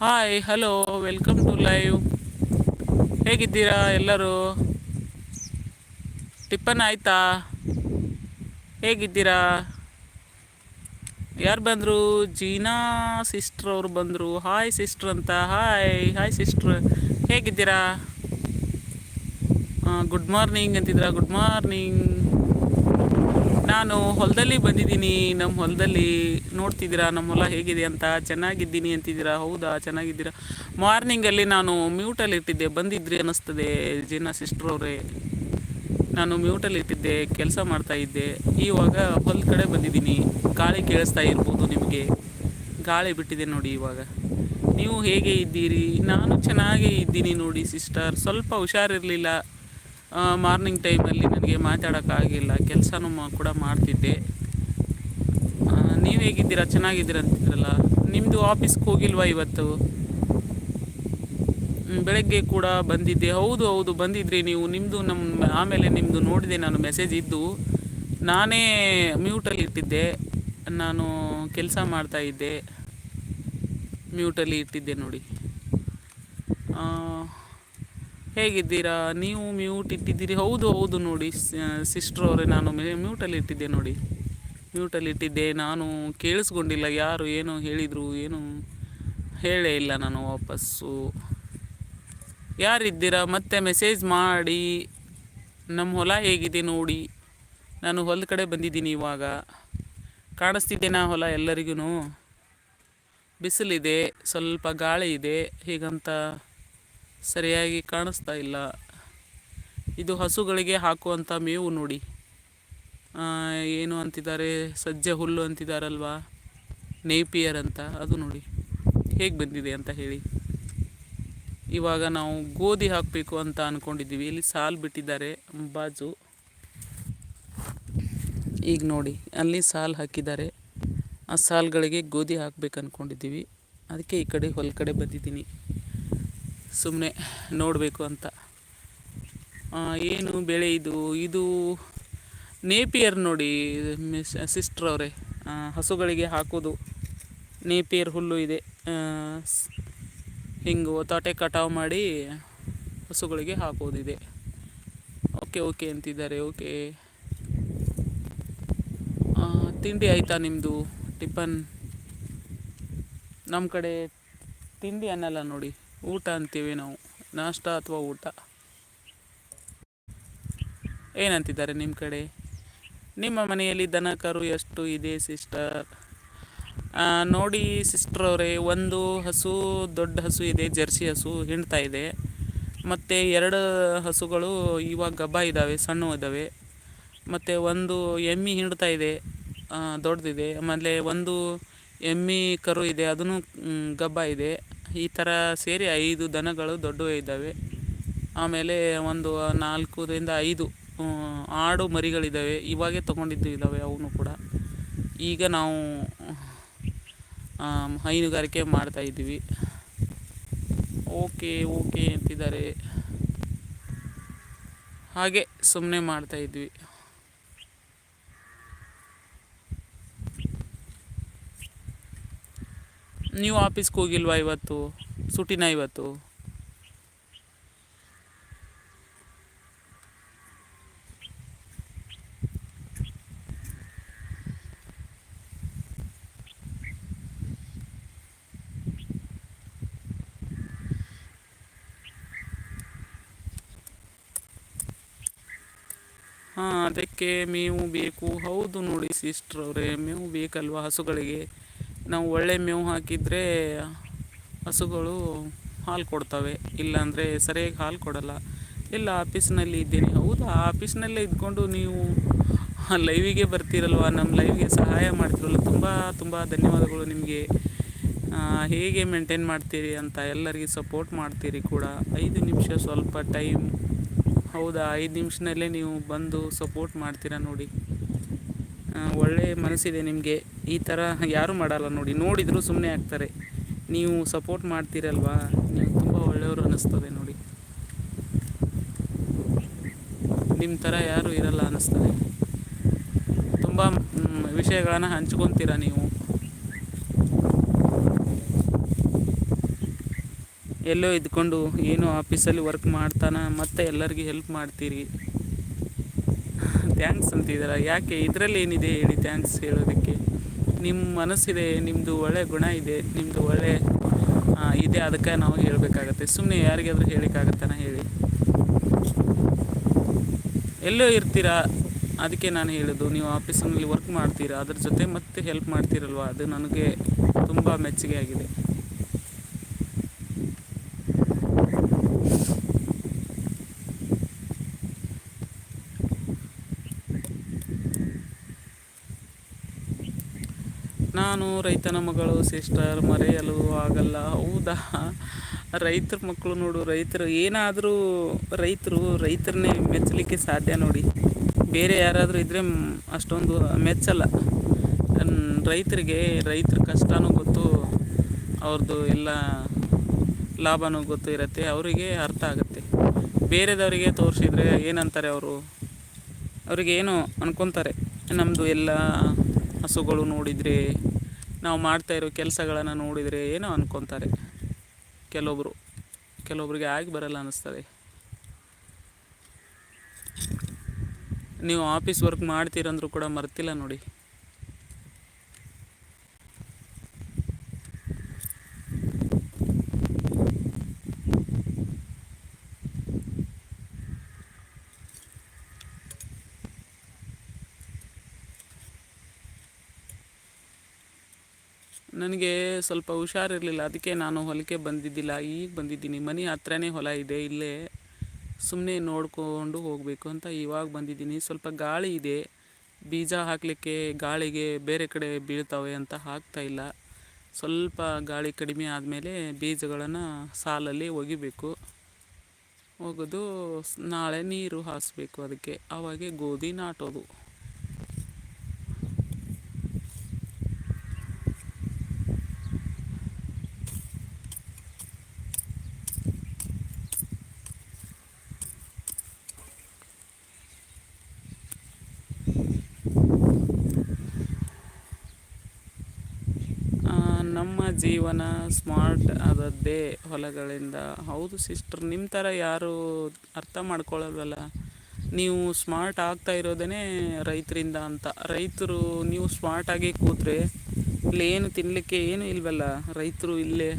Hi hello welcome to live ಹೇಗಿದ್ದೀರಾ ಎಲ್ಲರೂ? Tiffin ಆಯ್ತಾ? ಹೇಗಿದ್ದೀರಾ? ಯಾರು ಬಂದರು? ಜೀನಾ ಸಿಸ್ಟ್ರ್ ಅವರು ಬಂದರು. ಹಾಯ್ ಸಿಸ್ಟ್ರ್ ಅಂತ. ಹಾಯ್ ಹಾಯ್ ಸಿಸ್ಟ್ರ್ ಹೇಗಿದ್ದೀರಾ? ಗುಡ್ ಮಾರ್ನಿಂಗ್ ಅಂತಿದ್ದೀರಾ ಗುಡ್ ಮಾರ್ನಿಂಗ್ ನಾನು ಹೊಲದಲ್ಲಿ ಬಂದಿದ್ದೀನಿ. ನಮ್ಮ ಹೊಲದಲ್ಲಿ ನೋಡ್ತಿದ್ದೀರಾ ನಮ್ಮ ಹೊಲ ಹೇಗಿದೆ ಅಂತ? ಚೆನ್ನಾಗಿದ್ದೀನಿ ಅಂತಿದ್ದೀರಾ? ಹೌದಾ? ಚೆನ್ನಾಗಿದ್ದೀರಾ? ಮಾರ್ನಿಂಗಲ್ಲಿ ನಾನು ಮ್ಯೂಟಲ್ಲಿ ಇಟ್ಟಿದ್ದೆ. ಬಂದಿದ್ರಿ ಅನ್ನಿಸ್ತದೆ ಜೀನಾ ಸಿಸ್ಟ್ರ್ ಅವರೇ. ನಾನು ಮ್ಯೂಟಲ್ಲಿ ಇಟ್ಟಿದ್ದೆ, ಕೆಲಸ ಮಾಡ್ತಾ ಇದ್ದೆ. ಇವಾಗ ಹೊಲದ ಕಡೆ ಬಂದಿದ್ದೀನಿ. ಗಾಳಿ ಕೇಳಿಸ್ತಾ ಇರ್ಬೋದು ನಿಮಗೆ. ಗಾಳಿ ಬಿಟ್ಟಿದೆ ನೋಡಿ ಇವಾಗ. ನೀವು ಹೇಗೆ ಇದ್ದೀರಿ? ನಾನು ಚೆನ್ನಾಗೇ ಇದ್ದೀನಿ ನೋಡಿ ಸಿಸ್ಟರ್ ಸ್ವಲ್ಪ ಹುಷಾರಿರಲಿಲ್ಲ. ಮಾರ್ನಿಂಗ್ ಟೈಮಲ್ಲಿ ನನಗೆ ಮಾತಾಡೋಕ್ಕಾಗಿಲ್ಲ, ಕೆಲಸನೂ ಕೂಡ ಮಾಡ್ತಿದ್ದೆ. ನೀವು ಹೇಗಿದ್ದೀರಾ? ಚೆನ್ನಾಗಿದ್ದೀರಾ ಅಂತಿದ್ರಲ್ಲ? ನಿಮ್ಮದು ಆಫೀಸ್ಗೆ ಹೋಗಿಲ್ವಾ ಇವತ್ತು? ಬೆಳಗ್ಗೆ ಕೂಡ ಬಂದಿದ್ದೆ. ಹೌದು ಹೌದು, ಬಂದಿದ್ರಿ ನೀವು. ನಿಮ್ಮದು ನಮ್ಮ ಆಮೇಲೆ ನಿಮ್ಮದು ನೋಡಿದೆ, ನಾನು ಮೆಸೇಜ್ ಇದ್ದು. ನಾನೇ ಮ್ಯೂಟಲ್ಲಿ ಇಟ್ಟಿದ್ದೆ. ನಾನು ಕೆಲಸ ಮಾಡ್ತಾ ಇದ್ದೆ. ಮ್ಯೂಟಲ್ಲಿ ಇಟ್ಟಿದ್ದೆ ನೋಡಿ ಆ, ಹೇಗಿದ್ದೀರಾ? ನೀವು ಮ್ಯೂಟ್ ಇಟ್ಟಿದ್ದೀರಿ. ಹೌದು ಹೌದು ನೋಡಿ ಸಿಸ್ಟ್ರ್ ಅವರೇ ನಾನು ಮ್ಯೂಟಲ್ಲಿ ಇಟ್ಟಿದ್ದೆ ನೋಡಿ. ಮ್ಯೂಟಲ್ಲಿ ಇಟ್ಟಿದ್ದೆ. ನಾನು ಕೇಳಿಸ್ಕೊಂಡಿಲ್ಲ. ಯಾರು, ಏನು ಹೇಳಿದರು, ಏನು ಹೇಳೇ ಇಲ್ಲ ನಾನು ವಾಪಸ್ಸು. ಯಾರಿದ್ದೀರಾ? ಮತ್ತೆ ಮೆಸೇಜ್ ಮಾಡಿ. ನಮ್ಮ ಹೊಲ ಹೇಗಿದೆ ನೋಡಿ. ನಾನು ಹೊಲದ ಕಡೆ ಬಂದಿದ್ದೀನಿ ಇವಾಗ. ಕಾಣಿಸ್ತಿದ್ದೇನಾ ಹೊಲ ಎಲ್ಲರಿಗೂ ಬಿಸಿಲಿದೆ, ಸ್ವಲ್ಪ ಗಾಳಿ ಇದೆ ಹೀಗಂತ? ಸರಿಯಾಗಿ ಕಾಣಿಸ್ತಾ ಇಲ್ಲ. ಇದು ಹಸುಗಳಿಗೆ ಹಾಕುವಂಥ ಮೇವು ನೋಡಿ. ಏನು ಅಂತಿದ್ದಾರೆ? ಸಜ್ಜೆ ಹುಲ್ಲು ಅಂತಿದ್ದಾರಲ್ವಾ? ನೇಪಿಯರ್ ಅಂತ, ಅದು ನೋಡಿ. ಹೇಗೆ ಬಂದಿದೆ ಅಂತ ಹೇಳಿ. ಇವಾಗ ನಾವು ಗೋಧಿ ಹಾಕಬೇಕು ಅಂತ ಅಂದ್ಕೊಂಡಿದ್ದೀವಿ ಇಲ್ಲಿ ಸಾಲು ಬಿಟ್ಟಿದ್ದಾರೆ ಬಾಜು. ಈಗ ನೋಡಿ, ಅಲ್ಲಿ ಸಾಲು ಹಾಕಿದ್ದಾರೆ. ಆ ಸಾಲುಗಳಿಗೆ ಗೋಧಿ ಹಾಕ್ಬೇಕು ಅಂದ್ಕೊಂಡಿದ್ದೀವಿ ಅದಕ್ಕೆ ಈ ಕಡೆ ಹೊಲ ಕಡೆ ಬಂದಿದ್ದೀನಿ. ಸುಮ್ಮನೆ ನೋಡಬೇಕು ಅಂತ. ಏನು ಬೆಳೆ ಇದು? ಇದು ನೇಪಿಯರ್ ನೋಡಿ, ಮಿಸ್, ಸಿಸ್ಟ್ರ್ ಅವರೇ. ಹಸುಗಳಿಗೆ ಹಾಕೋದು ನೇಪಿಯರ್ ಹುಲ್ಲು ಇದೆ. ಹಿಂಗೆ ಒತ್ತಾಟೆ ಕಟಾವು ಮಾಡಿ ಹಸುಗಳಿಗೆ ಹಾಕೋದಿದೆ. ಓಕೆ ಓಕೆ ಅಂತಿದ್ದಾರೆ, ಓಕೆ. ತಿಂಡಿ ಆಯಿತಾ ನಿಮ್ಮದು ಟಿಫನ್? ನಮ್ಮ ಕಡೆ ತಿಂಡಿ ಅನ್ನಲ್ಲ ನೋಡಿ. ಊಟ ಅಂತೀವಿ ನಾವು. ನಾಷ್ಟ ಅಥವಾ ಊಟ? ಏನಂತಿದ್ದಾರೆ ನಿಮ್ಮ ಕಡೆ? ನಿಮ್ಮ ಮನೆಯಲ್ಲಿ ದನ ಕರು ಎಷ್ಟು ಇದೆ ಸಿಸ್ಟರ್ ನೋಡಿ ಸಿಸ್ಟರ್ ಅವರೇ, ಒಂದು ಹಸು, ದೊಡ್ಡ ಹಸು ಇದೆ, ಜರ್ಸಿ ಹಸು ಹಿಂಡ್ತಾ ಇದೆ. ಮತ್ತು ಎರಡು ಹಸುಗಳು ಇವಾಗ ಗಬ್ಬ ಇದ್ದಾವೆ ಸಣ್ಣ ಇದ್ದಾವೆ ಮತ್ತು ಒಂದು ಎಮ್ಮಿ ಹಿಂಡ್ತಾ ಇದೆ ದೊಡ್ಡದಿದೆ ಆಮೇಲೆ ಒಂದು ಎಮ್ಮಿ ಕರು ಇದೆ, ಅದನ್ನು ಗಬ್ಬ ಇದೆ. ಈ ಥರ ಸೇರಿ ಐದು ದನಗಳು ದೊಡ್ಡವೇ ಇದ್ದಾವೆ. ಆಮೇಲೆ ಒಂದು ನಾಲ್ಕರಿಂದ ಐದು ಆಡು ಮರಿಗಳಿದ್ದಾವೆ. ಇವಾಗೆ ತೊಗೊಂಡಿದ್ದು ಇದ್ದಾವೆ ಅವನು ಕೂಡ. ಈಗ ನಾವು ಹೈನುಗಾರಿಕೆ ಮಾಡ್ತಾ ಇದ್ದೀವಿ. ಓಕೆ ಓಕೆ ಅಂತಿದ್ದಾರೆ. ಹಾಗೆ ಸುಮ್ಮನೆ ಮಾಡ್ತಾ ನೀವು ಆಫೀಸ್ಗೆ ಹೋಗಿಲ್ವಾ ಇವತ್ತು? ಸುಟಿನ ಇವತ್ತು? ಹಾಂ, ಅದಕ್ಕೆ ಮೇವು ಬೇಕು. ಹೌದು ನೋಡಿ ಸಿಸ್ಟ್ರ್ ಅವರೇ, ಮೇವು ಬೇಕಲ್ವಾ ಹಸುಗಳಿಗೆ? ನಾವು ಒಳ್ಳೆ ಮೇವು ಹಾಕಿದರೆ ಹಸುಗಳು ಹಾಲು ಕೊಡ್ತವೆ, ಇಲ್ಲಾಂದರೆ ಸರಿಯಾಗಿ ಹಾಲು ಕೊಡಲ್ಲ. ಇಲ್ಲ ಆಫೀಸ್ನಲ್ಲಿ ಇದ್ದೀನಿ. ಹೌದಾ? ಆಫೀಸ್ನಲ್ಲೇ ಇದ್ಕೊಂಡು ನೀವು ಲೈವಿಗೆ ಬರ್ತೀರಲ್ವ? ನಮ್ಮ ಲೈವ್ಗೆ ಸಹಾಯ ಮಾಡ್ತಿರಲ್ಲ ತುಂಬ ತುಂಬ ಧನ್ಯವಾದಗಳು ನಿಮಗೆ. ಹೇಗೆ ಮೇಂಟೈನ್ ಮಾಡ್ತೀರಿ ಅಂತ ಎಲ್ಲರಿಗೆ ಸಪೋರ್ಟ್ ಮಾಡ್ತೀರಿ ಕೂಡ. ಐದು ನಿಮಿಷ ಸ್ವಲ್ಪ ಟೈಮ್ ಹೌದಾ? ಐದು ನಿಮಿಷನಲ್ಲೇ ನೀವು ಬಂದು ಸಪೋರ್ಟ್ ಮಾಡ್ತೀರಾ ನೋಡಿ. ಒಳ್ಳೆ ಮನಸ್ಸಿದೆ ನಿಮಗೆ. ಈ ಥರ ಯಾರೂ ಮಾಡಲ್ಲ ನೋಡಿ. ನೋಡಿದರೂ ಸುಮ್ಮನೆ ಆಗ್ತಾರೆ. ನೀವು ಸಪೋರ್ಟ್ ಮಾಡ್ತೀರಲ್ವಾ? ನೀವು ತುಂಬ ಒಳ್ಳೆಯವರು ಅನ್ನಿಸ್ತದೆ ನೋಡಿ. ನಿಮ್ಮ ಥರ ಯಾರೂ ಇರಲ್ಲ ಅನ್ನಿಸ್ತದೆ ತುಂಬ ವಿಷಯಗಳನ್ನು ಹಂಚ್ಕೊತೀರ ನೀವು? ಎಲ್ಲೋ ಇದ್ಕೊಂಡು ಏನೋ ಆಫೀಸಲ್ಲಿ ವರ್ಕ್ ಮಾಡ್ತಾನ, ಮತ್ತೆ ಎಲ್ಲರಿಗೂ ಹೆಲ್ಪ್ ಮಾಡ್ತೀರಿ? ಥ್ಯಾಂಕ್ಸ್ ಅಂತಿದ್ದೀರ? ಯಾಕೆ ಇದರಲ್ಲಿ ಏನಿದೆ ಹೇಳಿ ಥ್ಯಾಂಕ್ಸ್ ಹೇಳೋದಕ್ಕೆ? ನಿಮ್ಮ ಮನಸ್ಸಿದೆ ನಿಮ್ಮದು ಒಳ್ಳೆ ಗುಣ ಇದೆ ನಿಮ್ಮದು ಒಳ್ಳೆ ಇದೆ ಅದಕ್ಕೆ ನಾವು ಹೇಳಬೇಕಾಗತ್ತೆ. ಸುಮ್ಮನೆ ಯಾರಿಗಾದರೂ ಹೇಳಿಕ್ಕಾಗತ್ತಾನ ಹೇಳಿ. ಎಲ್ಲೋ ಇರ್ತೀರಾ? ಅದಕ್ಕೆ ನಾನು ಹೇಳೋದು. ನೀವು ಆಫೀಸಿನಲ್ಲಿ ವರ್ಕ್ ಮಾಡ್ತೀರಾ, ಅದ್ರ ಜೊತೆ ಮತ್ತೆ ಹೆಲ್ಪ್ ಮಾಡ್ತೀರಲ್ವ? ಅದು ನನಗೆ ತುಂಬ ಮೆಚ್ಚುಗೆ ಆಗಿದೆ. ನಾನು, ರೈತನ ಮಗಳು ಸಿಸ್ಟರ್ ಮರೆಯಲು ಆಗಲ್ಲ. ಹೌದಾ? ರೈತರ ಮಕ್ಕಳು ನೋಡು, ರೈತರು ಏನಾದರೂ ರೈತರು ರೈತರನ್ನೇ ಮೆಚ್ಚಲಿಕ್ಕೆ ಸಾಧ್ಯ ನೋಡಿ. ಬೇರೆ ಯಾರಾದರೂ ಇದ್ದರೆ ಅಷ್ಟೊಂದು ಮೆಚ್ಚಲ್ಲ. ರೈತರಿಗೆ ರೈತರ ಕಷ್ಟನೂ ಗೊತ್ತು ಅವ್ರದ್ದು ಎಲ್ಲ ಲಾಭನೂ ಗೊತ್ತು ಇರುತ್ತೆ, ಅವರಿಗೆ ಅರ್ಥ ಆಗುತ್ತೆ. ಬೇರೆದವರಿಗೆ ತೋರಿಸಿದ್ರೆ ಏನಂತಾರೆ ಅವರು? ಅವರಿಗೆ ಏನು ಅನ್ಕೊತಾರೆ? ನಮ್ಮದು ಎಲ್ಲ ಹಸುಗಳು ನೋಡಿದರೆ ನಾವು ಮಾಡ್ತಾ ಇರೋ ಕೆಲಸಗಳನ್ನು ನೋಡಿದರೆ ಏನೋ ಅನ್ಕೊತಾರೆ. ಕೆಲವೊಬ್ಬರು ಕೆಲವೊಬ್ರಿಗೆ ಆಗಿ ಬರಲ್ಲ ಅನ್ನಿಸ್ತದೆ ನೀವು ಆಫೀಸ್ ವರ್ಕ್ ಮಾಡ್ತೀರಂದ್ರೂ ಕೂಡ ಮರ್ತಿಲ್ಲ ನೋಡಿ. ನನಗೆ ಸ್ವಲ್ಪ ಹುಷಾರಿರಲಿಲ್ಲ. ಅದಕ್ಕೆ ನಾನು ಹೊಲಕ್ಕೆ ಬಂದಿದ್ದಿಲ್ಲ. ಈಗ ಬಂದಿದ್ದೀನಿ. ಮನೆ ಹತ್ರನೇ ಹೊಲ ಇದೆ. ಇಲ್ಲೇ ಸುಮ್ಮನೆ ನೋಡಿಕೊಂಡು ಹೋಗಬೇಕು ಅಂತ ಇವಾಗ ಬಂದಿದ್ದೀನಿ. ಸ್ವಲ್ಪ ಗಾಳಿ ಇದೆ. ಬೀಜ ಹಾಕಲಿಕ್ಕೆ ಗಾಳಿಗೆ ಬೇರೆ ಕಡೆ ಬೀಳ್ತವೆ ಅಂತ ಹಾಕ್ತಾ ಇಲ್ಲ. ಸ್ವಲ್ಪ ಗಾಳಿ ಕಡಿಮೆ ಆದಮೇಲೆ ಬೀಜಗಳನ್ನು ಸಾಲಲ್ಲಿ ಒಗಿಬೇಕು. ಒಗೆದು ನಾಳೆ ನೀರು ಹಾಸಬೇಕು ಅದಕ್ಕೆ. ಆವಾಗೆ ಗೋಧಿ ನಾಟೋದು ಆ, ನಮ್ಮ ಜೀವನ ಸ್ಮಾರ್ಟ್ ಆದದ್ದೇ ಹೊಲಗಳಿಂದ. ಹೌದು ಸಿಸ್ಟರ್ ನಿಮ್ಮ ಥರ ಯಾರು ಅರ್ಥ ಮಾಡ್ಕೊಳ್ಳೋದಲ್ಲ ನೀವು ಸ್ಮಾರ್ಟ್ ಆಗ್ತಾ ಇರೋದೇ ರೈತರಿಂದ ಅಂತ. ರೈತರು ನೀವು ಸ್ಮಾರ್ಟಾಗಿ ಕೂತ್ರೆ ಇಲ್ಲಿ ಏನು ತಿನ್ನಲಿಕ್ಕೆ ಏನು ಇಲ್ವಲ್ಲ? ರೈತರು ಇಲ್ಲೇ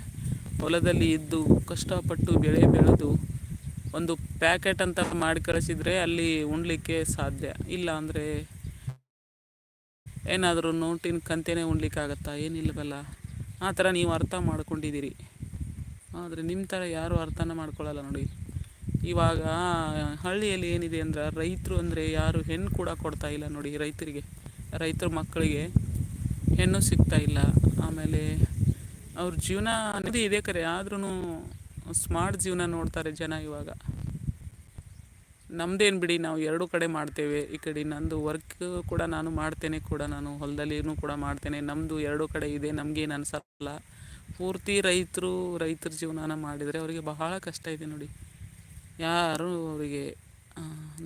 ಹೊಲದಲ್ಲಿ ಇದ್ದು ಕಷ್ಟಪಟ್ಟು ಬೆಳೆ ಬೆಳೆದು ಒಂದು ಪ್ಯಾಕೆಟ್ ಅಂತ ಮಾಡಿ ಕಳಿಸಿದರೆ ಅಲ್ಲಿ ಉಣ್ಲಿಕ್ಕೆ ಸಾಧ್ಯ. ಇಲ್ಲ ಅಂದರೆ ಏನಾದರೂ ನೋಟಿನ ಕಂತೆನೇ ಉಣ್ಲಿಕ್ಕಾಗತ್ತಾ? ಏನಿಲ್ಲವಲ್ಲ ಆ ಥರ ನೀವು ಅರ್ಥ ಮಾಡ್ಕೊಂಡಿದ್ದೀರಿ. ಆದರೆ ನಿಮ್ಮ ಥರ ಯಾರೂ ಅರ್ಥನ ಮಾಡ್ಕೊಳ್ಳಲ್ಲ ನೋಡಿ. ಇವಾಗ ಹಳ್ಳಿಯಲ್ಲಿ ಏನಿದೆ ಅಂದ್ರೆ ರೈತರು ಅಂದರೆ ಯಾರು ಹೆಣ್ಣು ಕೂಡ ಕೊಡ್ತಾ ಇಲ್ಲ ನೋಡಿ ರೈತರಿಗೆ. ರೈತರ ಮಕ್ಕಳಿಗೆ ಹೆಣ್ಣು ಸಿಗ್ತಾ ಇಲ್ಲ. ಆಮೇಲೆ ಅವ್ರ ಜೀವನ ಅನ್ನೋದು ಇದೆ ಕರೆ ಆದ್ರೂ ಸ್ಮಾರ್ಟ್ ಜೀವನ ನೋಡ್ತಾರೆ ಜನ ಇವಾಗ. ನಮ್ದೇನು ಬಿಡಿ, ನಾವು ಎರಡು ಕಡೆ ಮಾಡ್ತೇವೆ. ಈ ಕಡೆ ನಂದು ವರ್ಕ್ ಕೂಡ ನಾನು ಮಾಡ್ತೇನೆ ಕೂಡ ನಾನು ಹೊಲದಲ್ಲಿನೂ ಕೂಡ ಮಾಡ್ತೇನೆ. ನಮ್ಮದು ಎರಡು ಕಡೆ ಇದೆ ನಮಗೇನು ಅನಿಸಲ್ಲ. ಪೂರ್ತಿ ರೈತರು, ರೈತರ ಜೀವನಾನ ಮಾಡಿದರೆ ಅವರಿಗೆ ಬಹಳ ಕಷ್ಟ ಇದೆ ನೋಡಿ. ಯಾರು ಅವರಿಗೆ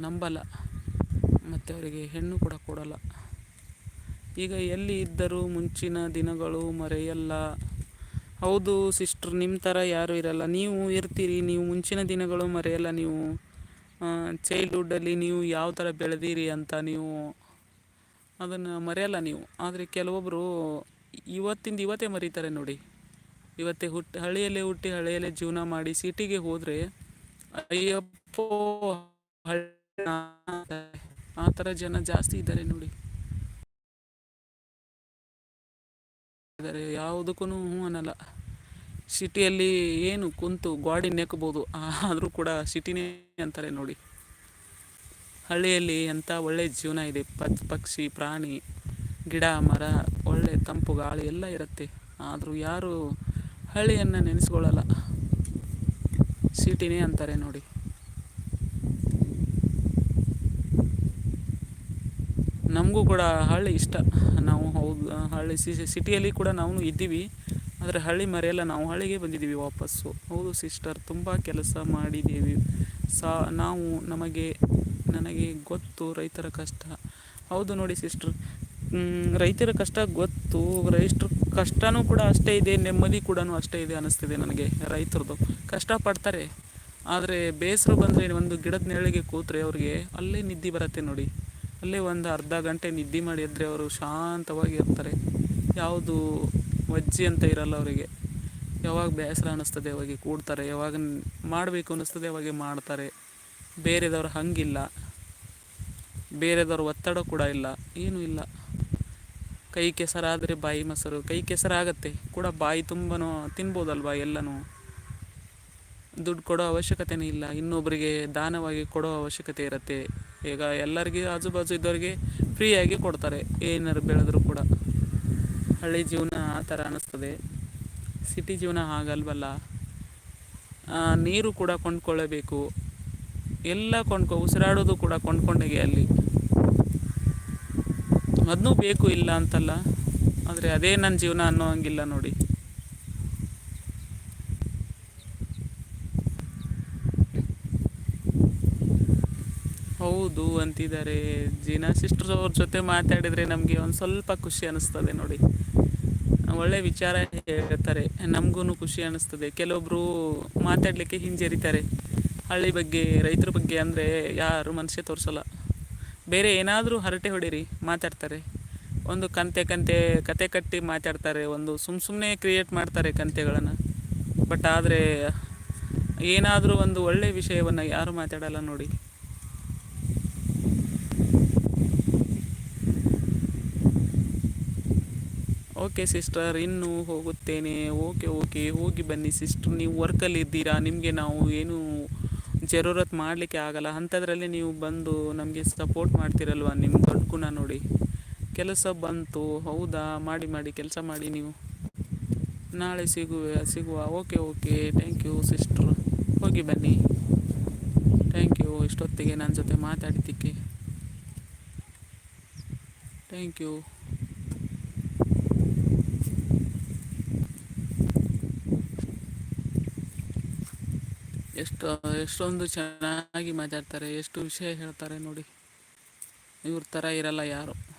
ನಂಬಲ್ಲ. ಮತ್ತು ಅವರಿಗೆ ಹೆಣ್ಣು ಕೂಡ ಕೊಡಲ್ಲ. ಈಗ ಎಲ್ಲಿ ಇದ್ದರೂ ಮುಂಚಿನ ದಿನಗಳು ಮರೆಯಲ್ಲ. ಹೌದು ಸಿಸ್ಟ್ರ್ ನಿಮ್ಮ ಥರ ಯಾರೂ ಇರಲ್ಲ. ನೀವು ಇರ್ತೀರಿ, ನೀವು ಮುಂಚಿನ ದಿನಗಳು ಮರೆಯಲ್ಲ, ನೀವು ಚೈಲ್ಡ್ಹುಡ್ಡಲ್ಲಿ ನೀವು ಯಾವ ಥರ ಬೆಳೆದಿರಿ ಅಂತ ನೀವು ಅದನ್ನು ಮರೆಯಲ್ಲ ನೀವು. ಆದರೆ ಕೆಲವೊಬ್ಬರು ಇವತ್ತಿಂದ ಇವತ್ತೇ ಮರೀತಾರೆ ನೋಡಿ. ಇವತ್ತೇ ಹುಟ್ಟಿ, ಹಳ್ಳಿಯಲ್ಲೇ ಹುಟ್ಟಿ, ಹಳ್ಳಿಯಲ್ಲೇ ಜೀವನ ಮಾಡಿ ಸಿಟಿಗೆ ಹೋದರೆ, ಅಯ್ಯಪ್ಪೋ ಆ ಥರ ಜನ ಜಾಸ್ತಿ ಇದ್ದಾರೆ ನೋಡಿ. ಯಾವುದಕ್ಕೂ ಹ್ಞೂ ಅನ್ನಲ್ಲ. ಸಿಟಿಯಲ್ಲಿ ಏನು ಕುಂತು ಗಾಡಿ ನೆಕ್ಬೋದು ಆದರೂ ಕೂಡ ಸಿಟಿನೇ ಅಂತಾರೆ ನೋಡಿ. ಹಳ್ಳಿಯಲ್ಲಿ ಎಂಥ ಒಳ್ಳೆ ಜೀವನ ಇದೆ. ಪಚ್ ಪಕ್ಷಿ, ಪ್ರಾಣಿ, ಗಿಡ, ಮರ, ಒಳ್ಳೆ ತಂಪು, ಗಾಳಿ ಎಲ್ಲ ಇರುತ್ತೆ. ಆದರೂ ಯಾರು ಹಳ್ಳಿಯನ್ನು ನೆನೆಸ್ಕೊಳ್ಳಲ್ಲ. ಸಿಟಿನೇ ಅಂತಾರೆ ನೋಡಿ. ನಮಗೂ ಕೂಡ ಹಳ್ಳಿ ಇಷ್ಟ. ನಾವು ಹೌದು, ಹಳ್ಳಿ ಸಿಟಿಯಲ್ಲಿ ಕೂಡ ನಾವು ಇದ್ದೀವಿ. ಆದರೆ ಹಳ್ಳಿ ಮರೆಯಲ್ಲ ನಾವು ಹಳ್ಳಿಗೆ ಬಂದಿದ್ದೀವಿ ವಾಪಸ್ಸು. ಹೌದು ಸಿಸ್ಟರ್, ತುಂಬ ಕೆಲಸ ಮಾಡಿದ್ದೀವಿ. ಸಾ, ನಾವು ನಮಗೆ, ನನಗೆ ಗೊತ್ತು ರೈತರ ಕಷ್ಟ. ಹೌದು ನೋಡಿ ಸಿಸ್ಟರ್ ರೈತರ ಕಷ್ಟ ಗೊತ್ತು ರೈತರ ಕಷ್ಟನೂ ಕೂಡ ಅಷ್ಟೇ ಇದೆ, ನೆಮ್ಮದಿ ಕೂಡ ಅಷ್ಟೇ ಇದೆ ಅನ್ನಿಸ್ತಿದೆ ನನಗೆ ರೈತರದ್ದು ಕಷ್ಟಪಡ್ತಾರೆ ಆದರೆ ಬೇಸರ ಬಂದರೆ ಒಂದು ಗಿಡದ ನೆರಳಿಗೆ ಕೂತ್ರೆ ಅವ್ರಿಗೆ ಅಲ್ಲೇ ನಿದ್ದೆ ಬರುತ್ತೆ ನೋಡಿ. ಅಲ್ಲೇ ಒಂದು ಅರ್ಧ ಗಂಟೆ ನಿದ್ದೆ ಮಾಡಿ ಎದ್ದರೆ ಅವರು ಶಾಂತವಾಗಿ ಇರ್ತಾರೆ. ಯಾವುದು ವಜ್ಜಿ ಅಂತ ಇರಲ್ಲ ಅವರಿಗೆ. ಯಾವಾಗ ಬೇಸರ ಅನ್ನಿಸ್ತದೆ ಅವಾಗೆ ಕೂಡ್ತಾರೆ, ಯಾವಾಗ ಮಾಡಬೇಕು ಅನ್ನಿಸ್ತದೆ ಅವಾಗೆ ಮಾಡ್ತಾರೆ. ಬೇರೆದವ್ರು ಹಂಗಿಲ್ಲ. ಬೇರೆದವ್ರ ಒತ್ತಡ ಕೂಡ ಇಲ್ಲ. ಏನೂ ಇಲ್ಲ. ಕೈ ಕೆಸರಾದರೆ ಬಾಯಿ ಮೊಸರು. ಕೈ ಕೆಸರಾಗತ್ತೆ. ಕೂಡ ಬಾಯಿ ತುಂಬನೂ ತಿನ್ಬೋದಲ್ವ ಎಲ್ಲನೂ? ದುಡ್ಡು ಕೊಡೋ ಅವಶ್ಯಕತೆನೇ ಇಲ್ಲ. ಇನ್ನೊಬ್ಬರಿಗೆ ದಾನವಾಗಿ ಕೊಡೋ ಅವಶ್ಯಕತೆ ಇರುತ್ತೆ. ಈಗ ಎಲ್ಲರಿಗೆ ಆಜು ಬಾಜು ಇದ್ದವ್ರಿಗೆ ಫ್ರೀಯಾಗಿ ಕೊಡ್ತಾರೆ. ಏನಾರು ಬೆಳೆದ್ರು ಕೂಡ. ಹಳ್ಳಿ ಜೀವನ ಆ ಥರ ಅನ್ನಿಸ್ತದೆ. ಸಿಟಿ ಜೀವನ ಹಾಗಲ್ವಲ್ಲ. ನೀರು ಕೂಡ ಕೊಂಡ್ಕೊಳ್ಳಬೇಕು. ಎಲ್ಲ ಕೊಂಡ್ಕೊ, ಉಸಿರಾಡೋದು ಕೂಡ ಕೊಂಡ್ಕೊಂಡಾಗೆ ಅಲ್ಲಿ. ಅದನ್ನೂ ಬೇಕು ಇಲ್ಲ ಅಂತಲ್ಲ. ಆದರೆ ಅದೇ ನನ್ನ ಜೀವನ ಅನ್ನೋ ಹಂಗಿಲ್ಲ ನೋಡಿ. ಹೌದು ಅಂತಿದ್ದಾರೆ. ಜೀನಾ ಸಿಸ್ಟರ್ ಅವ್ರ ಜೊತೆ ಮಾತಾಡಿದರೆ ನಮಗೆ ಒಂದು ಸ್ವಲ್ಪ ಖುಷಿ ಅನಿಸ್ತದೆ ನೋಡಿ. ಒಳ್ಳೆ ವಿಚಾರ ಹೇಳ್ತಾರೆ. ನಮಗೂ ಖುಷಿ ಅನಿಸ್ತದೆ. ಕೆಲವೊಬ್ಬರು ಮಾತಾಡಲಿಕ್ಕೆ ಹಿಂಜರಿತಾರೆ. ಹಳ್ಳಿ ಬಗ್ಗೆ, ರೈತರ ಬಗ್ಗೆ ಅಂದರೆ ಯಾರು ಮನಸ್ಸೇ ತೋರಿಸಲ್ಲ. ಬೇರೆ ಏನಾದರೂ ಹರಟೆ ಹೊಡೀರಿ, ಮಾತಾಡ್ತಾರೆ. ಒಂದು ಕಂತೆ ಕಂತೆ ಕತೆ ಕಟ್ಟಿ ಮಾತಾಡ್ತಾರೆ. ಒಂದು ಸುಮ್ಮ ಸುಮ್ಮನೆ ಕ್ರಿಯೇಟ್ ಮಾಡ್ತಾರೆ ಕಂತೆಗಳನ್ನು. ಬಟ್ ಆದರೆ ಏನಾದರೂ ಒಂದು ಒಳ್ಳೆಯ ವಿಷಯವನ್ನು ಯಾರು ಮಾತಾಡಲ್ಲ ನೋಡಿ. ಓಕೆ ಸಿಸ್ಟರ್, ಇನ್ನು ಹೋಗುತ್ತೇನೆ. Okay okay. ಹೋಗಿ ಬನ್ನಿ ಸಿಸ್ಟರ್. ನೀವು ವರ್ಕಲ್ಲಿ ಇದ್ದೀರಾ? ನಿಮಗೆ ನಾವು ಏನು ಜರೂರತ್ ಮಾಡಲಿಕ್ಕೆ ಆಗಲ್ಲ. ಅಂಥದ್ರಲ್ಲಿ ನೀವು ಬಂದು ನಮಗೆ ಸಪೋರ್ಟ್ ಮಾಡ್ತೀರಲ್ವ ನಿಮ್ಮ ದೊಡ್ಡ ಗುಣ ನೋಡಿ. ಕೆಲಸ ಬಂತು. ಹೌದಾ? ಮಾಡಿ ಮಾಡಿ, ಕೆಲಸ ಮಾಡಿ ನೀವು. ನಾಳೆ ಸಿಗುವೆ, ಸಿಗುವ. Okay okay. Thank you sister ಹೋಗಿ ಬನ್ನಿ. ಥ್ಯಾಂಕ್ ಯು ಇಷ್ಟೊತ್ತಿಗೆ ನನ್ನ ಜೊತೆ ಮಾತಾಡಿದ್ದಕ್ಕೆ. ಥ್ಯಾಂಕ್ ಯು ಎಷ್ಟು ಎಷ್ಟೊಂದು ಚೆನ್ನಾಗಿ ಮಾತಾಡ್ತಾರೆ ಎಷ್ಟು ವಿಷಯ ಹೇಳ್ತಾರೆ ನೋಡಿ. ಇವ್ರ ಥರ ಇರಲ್ಲ ಯಾರು.